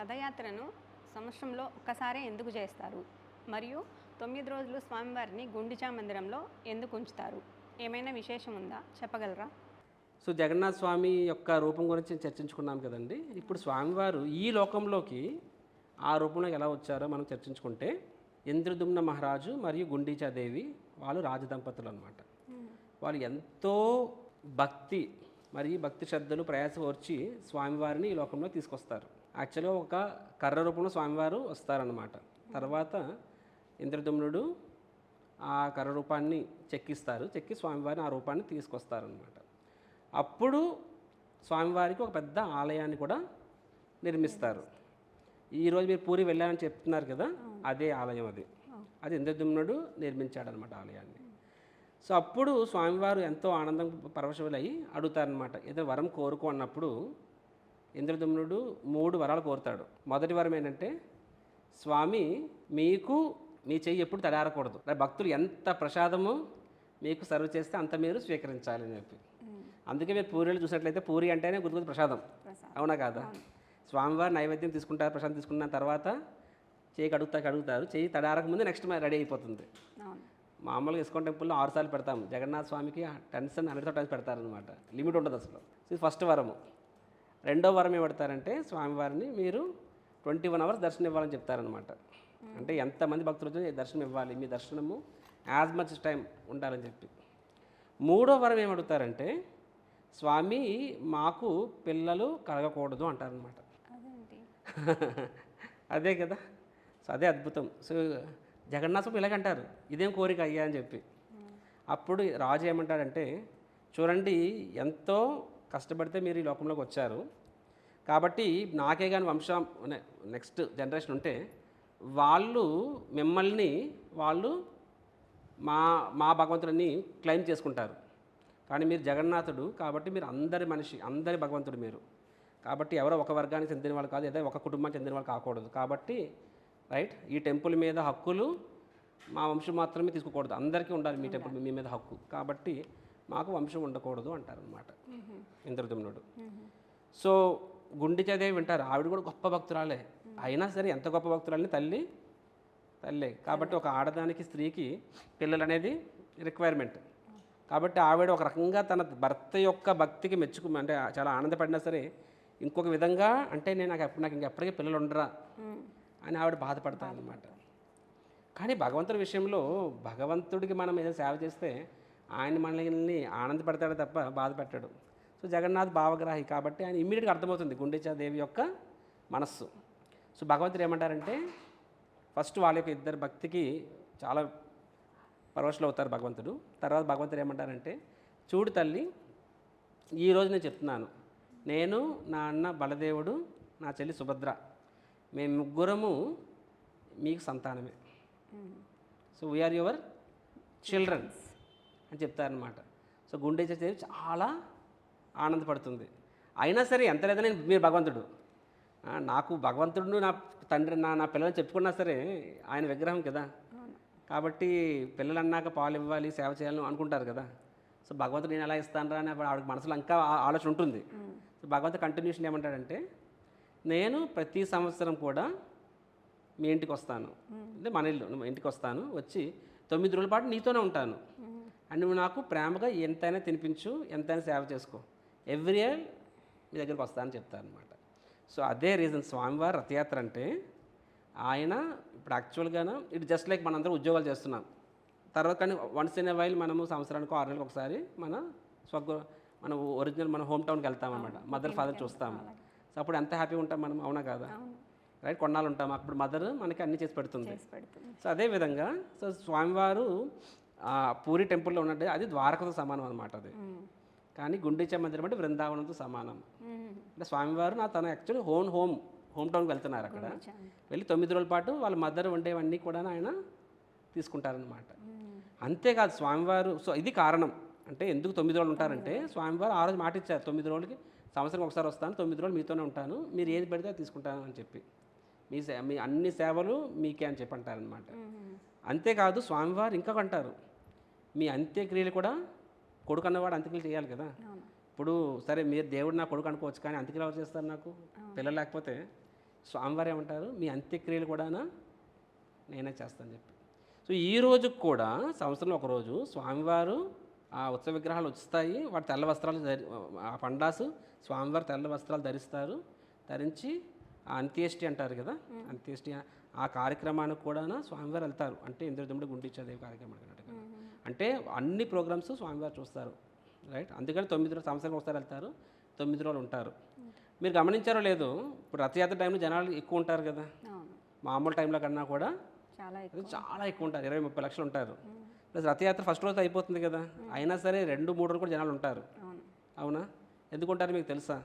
రథయాత్రను సంవత్సరంలో ఒక్కసారే ఎందుకు చేస్తారు? మరియు తొమ్మిది రోజులు స్వామివారిని గుండిచా మందిరంలో ఎందుకు ఉంచుతారు? ఏమైనా విశేషం ఉందా? చెప్పగలరా? సో జగన్నాథ స్వామి యొక్క రూపం గురించి చర్చించుకున్నాం కదండి. ఇప్పుడు స్వామివారు ఈ లోకంలోకి ఆ రూపంలోకి ఎలా వచ్చారో మనం చర్చించుకుంటే ఇంద్రదుమ్న మహారాజు మరియు గుండీచాదేవి వాళ్ళు రాజదంపతులు అనమాట వాళ్ళు ఎంతో భక్తి మరియు భక్తి శ్రద్ధలు ప్రయాసం వచ్చి స్వామివారిని ఈ లోకంలో తీసుకొస్తారు. యాక్చువల్గా ఒక కర్ర రూపంలో స్వామివారు వస్తారనమాట తర్వాత ఇంద్రదుమ్నుడు ఆ కర్ర రూపాన్ని చెక్కిస్తారు. చెక్కి స్వామివారిని ఆ రూపాన్ని తీసుకొస్తారనమాట అప్పుడు స్వామివారికి ఒక పెద్ద ఆలయాన్ని కూడా నిర్మిస్తారు. ఈరోజు మీరు పూరి వెళ్ళారని చెప్తున్నారు కదా అదే ఆలయం అది. అది ఇంద్రదుమ్నుడు నిర్మించాడనమాట ఆలయాన్ని. సో అప్పుడు స్వామివారు ఎంతో ఆనందం పరవశులై అడుగుతారనమాట ఏదో వరం కోరుకో అన్నప్పుడు ఇంద్రదుమ్నుడు మూడు వరాలు కోరుతాడు. మొదటి వరం ఏంటంటే స్వామి మీకు మీ చెయ్యి ఎప్పుడు తడారకూడదు. భక్తులు ఎంత ప్రసాదము మీకు సర్వ్ చేస్తే అంత మీరు స్వీకరించాలి అని చెప్పి. అందుకే మీరు పూరీలు చూసినట్లయితే పూరి అంటేనే గుర్తు ప్రసాదం. అవునా కాదా? స్వామివారు నైవేద్యం తీసుకుంటారు ప్రసాదం తీసుకున్న తర్వాత చేయి కడుగుతా కడుగుతారు చేయి తడారక ముందు నెక్స్ట్ రెడీ అయిపోతుంది. మామూలుగా ఇస్కాన్ టెంపుల్లో ఆరు సార్లు పెడతాం జగన్నాథ స్వామికి టెన్స్ హండ్రెడ్ టైమ్స్ పెడతారనమాట లిమిట్ ఉండదు అసలు. ఇది ఫస్ట్ వరము. రెండో వరం ఏం పెడతారంటే స్వామివారిని మీరు ట్వంటీ వన్ అవర్స్ దర్శనం ఇవ్వాలని చెప్తారనమాట అంటే ఎంతమంది భక్తులు వచ్చి దర్శనం ఇవ్వాలి మీ దర్శనము యాజ్ మచ్ టైం ఉండాలని చెప్పి. మూడో వరం ఏం అడుగుతారంటే స్వామి మాకు పిల్లలు కలగకూడదు అంటారనమాట అదే కదా. సో అదే అద్భుతం. సో జగన్నాథం ఇలాగంటారు ఇదేం కోరిక అయ్యా అని చెప్పి. అప్పుడు రాజు ఏమంటాడంటే చూడండి ఎంతో కష్టపడితే మీరు ఈ లోకంలోకి వచ్చారు. కాబట్టి నాకే కానీ వంశం నెక్స్ట్ జనరేషన్ ఉంటే వాళ్ళు మిమ్మల్ని వాళ్ళు మా మా భగవంతుడిని క్లెయిమ్ చేసుకుంటారు. కానీ మీరు జగన్నాథుడు కాబట్టి మీరు అందరి మనిషి అందరి భగవంతుడు మీరు. కాబట్టి ఎవరో ఒక వర్గానికి చెందిన వాళ్ళు కాదు ఏదో ఒక కుటుంబానికి చెందిన వాళ్ళు కాకూడదు. కాబట్టి రైట్ ఈ టెంపుల్ మీద హక్కులు మా వంశం మాత్రమే తీసుకోకూడదు. అందరికీ ఉండాలి మీ టెంపుల్ మీ మీద హక్కు. కాబట్టి మాకు వంశం ఉండకూడదు అంటారు అన్నమాట ఇంద్రదుమ్నుడు సో గుండిచాదేవి వింటారు. ఆవిడ కూడా గొప్ప భక్తురాలే. అయినా సరే ఎంత గొప్ప భక్తురాలని తల్లి తల్లే. కాబట్టి ఒక ఆడదానికి స్త్రీకి పిల్లలు అనేది రిక్వైర్మెంట్ కాబట్టి ఆవిడ ఒక రకంగా తన భర్త యొక్క భక్తికి మెచ్చుకు అంటే చాలా ఆనందపడినా సరే ఇంకొక విధంగా అంటే నేను నాకు ఎప్పుడు నాకు ఇంకెప్పటికీ పిల్లలు ఉండరా అని ఆవిడ బాధపడతాను అనమాట కానీ భగవంతుడి విషయంలో భగవంతుడికి మనం ఏదైనా సేవ చేస్తే ఆయన మనల్ని ఆనందపడతాడు తప్ప బాధ పెట్టాడు. సో జగన్నాథ్ భావగ్రాహి కాబట్టి ఆయన ఇమ్మీడియట్గా అర్థమవుతుంది గుండెచాదేవి యొక్క మనస్సు. సో భగవంతుడు ఏమంటారంటే ఫస్ట్ వాళ్ళ యొక్క ఇద్దరు భక్తికి చాలా పరవశులు అవుతారు భగవంతుడు. తర్వాత భగవంతుడు ఏమంటారంటే చూడు తల్లి ఈరోజు నేను చెప్తున్నాను. నేను నా అన్న బలదేవుడు నా చెల్లి సుభద్ర మేము ముగ్గురము మీకు సంతానమే. సో వీఆర్ యువర్ చిల్డ్రన్ అని చెప్తారనమాట సో గుండె చాలా ఆనందపడుతుంది. అయినా సరే ఎంత లేదని మీరు భగవంతుడు. నాకు భగవంతుడు నా తండ్రి నా నా పిల్లలు చెప్పుకున్నా సరే ఆయన విగ్రహం కదా. కాబట్టి పిల్లలు అన్నాక పాలు ఇవ్వాలి సేవ చేయాలని అనుకుంటారు కదా. సో భగవంతుడు నేను ఎలా ఇస్తాను అని అప్పుడు ఆవిడకి మనసులో ఇంకా ఆలోచన ఉంటుంది. సో భగవంతుడు కంటిన్యూషన్ ఏమంటాడంటే నేను ప్రతి సంవత్సరం కూడా మీ ఇంటికి వస్తాను. అంటే మన ఇల్లు ఇంటికి వస్తాను వచ్చి తొమ్మిది రోజుల పాటు నీతోనే ఉంటాను. అండ్ నువ్వు నాకు ప్రేమగా ఎంతైనా తినిపించు ఎంతైనా సేవ చేసుకో. ఎవ్రీ ఇయర్ మీ దగ్గరికి వస్తానని చెప్తాను అనమాట సో అదే రీజన్ స్వామివారి రథయాత్ర అంటే ఆయన ఇప్పుడు యాక్చువల్గాను ఇట్ జస్ట్ లైక్ మనందరం ఉద్యోగాలు చేస్తున్నాం. తర్వాత కానీ వన్స్ ఇన్ వైల్ మనము సంవత్సరానికి ఆరు నెలలకు ఒకసారి మన స్వగ మన ఒరిజినల్ మన హోమ్ టౌన్కి వెళ్తాం అనమాట మదర్ ఫాదర్ చూస్తాము. సో అప్పుడు ఎంత హ్యాపీగా ఉంటాం మనం అవునా కాదా? రైట్? కొన్నాళ్ళు ఉంటాం. అప్పుడు మదర్ మనకి అన్ని చేసి పెడుతుంది. సో అదే విధంగా సో స్వామివారు పూరి టెంపుల్లో ఉన్నట్టు అది ద్వారకతో సమానం అనమాట అది. కానీ గుండెచ మందిరం అంటే బృందావనంతో సమానం. అంటే స్వామివారు నా తన యాక్చువల్లీ హోమ్ హోమ్ హోమ్ టౌన్కి వెళ్తున్నారు అక్కడ. వెళ్ళి తొమ్మిది రోజుల పాటు వాళ్ళ మదర్ వండేవన్నీ కూడా ఆయన తీసుకుంటారనమాట అంతేకాదు స్వామివారు సో ఇది కారణం. అంటే ఎందుకు తొమ్మిది రోజులు ఉంటారంటే స్వామివారు ఆ రోజు మాట ఇచ్చారు తొమ్మిది రోజులకి సంవత్సరం ఒకసారి వస్తాను తొమ్మిది రోజులు మీతోనే ఉంటాను మీరు ఏది పెడితే అది తీసుకుంటాను అని చెప్పి. మీ సే మీ అన్ని సేవలు మీకే అని చెప్పి అంటారనమాట అంతేకాదు స్వామివారు ఇంకా అంటారు మీ అంత్యక్రియలు కూడా కొడుకు అన్నవాడు అంత్యక్రియలు చేయాలి కదా. ఇప్పుడు సరే మీరు దేవుడు నా కొడుకు అనుకోవచ్చు కానీ అంత్యక్రియలు ఎవరు చేస్తారు నాకు? పిల్లలు లేకపోతే స్వామివారు ఏమంటారు మీ అంత్యక్రియలు కూడా నేనే చేస్తాను చెప్పి. సో ఈ రోజు కూడా సంవత్సరంలో ఒక రోజు స్వామివారు ఆ ఉత్సవ విగ్రహాలు వస్తాయి వాటి తెల్ల వస్త్రాలు ధరి ఆ పండాసు స్వామివారు తెల్ల వస్త్రాలు ధరిస్తారు. ధరించి ఆ అంత్యేష్టి అంటారు కదా అంత్యేష్టి ఆ కార్యక్రమానికి కూడా స్వామివారు వెళ్తారు. అంటే ఇంద్రదమ్ముడు గుండిచ్చేదేవి కార్యక్రమానికి అంటే అన్ని ప్రోగ్రామ్స్ స్వామివారు చూస్తారు రైట్ అందుకని తొమ్మిది రోజులు సంవత్సరం ఒకసారి వెళ్తారు తొమ్మిది రోజులు ఉంటారు. మీరు గమనించారో లేదో ఇప్పుడు రథయాత్ర టైంలో జనాలు ఎక్కువ ఉంటారు కదా. మామూలు టైంలో కన్నా కూడా చాలా ఎక్కువ. అది చాలా ఎక్కువ ఉంటారు ఇరవై ముప్పై లక్షలు ఉంటారు. ప్లస్ రథయాత్ర ఫస్ట్ రోజు అయిపోతుంది కదా అయినా సరే రెండు మూడు రోజులు కూడా జనాలు ఉంటారు. అవును. ఎందుకుంటారు మీకు తెలుసా?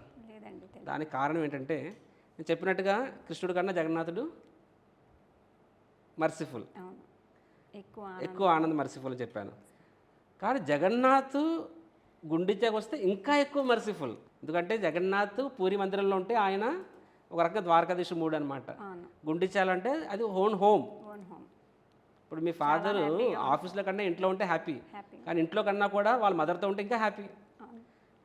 దానికి కారణం ఏంటంటే నేను చెప్పినట్టుగా కృష్ణుడు కన్నా జగన్నాథుడు మర్సిఫుల్ ఎక్కువ ఎక్కువ ఆనంద్. మర్సిఫుల్ అని చెప్పాను. కానీ జగన్నాథ్ గుండిచాకి వస్తే ఇంకా ఎక్కువ మర్సిఫుల్ ఎందుకంటే జగన్నాథ్ పూరి మందిరంలో ఉంటే ఆయన ఒక రకంగా ద్వారకాధీశ మూడు అనమాట గుండిచాలంటే అది ఓన్ హోమ్ ఇప్పుడు మీ ఫాదర్ ఆఫీస్లో కన్నా ఇంట్లో ఉంటే హ్యాపీ కానీ ఇంట్లో కన్నా కూడా వాళ్ళ మదర్తో ఉంటే ఇంకా హ్యాపీ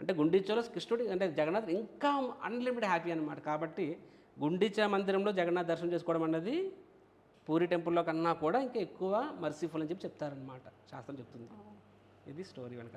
అంటే గుండిచలో కృష్ణుడు అంటే జగన్నాథ్ ఇంకా అన్లిమిటెడ్ హ్యాపీ అనమాట కాబట్టి గుండిచా మందిరంలో జగన్నాథ్ దర్శనం చేసుకోవడం అన్నది పూరి టెంపుల్లో కన్నా కూడా ఇంకా ఎక్కువ మర్సీఫుల్ అని చెప్పి చెప్తారనమాట శాస్త్రం చెప్తుంది. ఇది స్టోరీ వెనక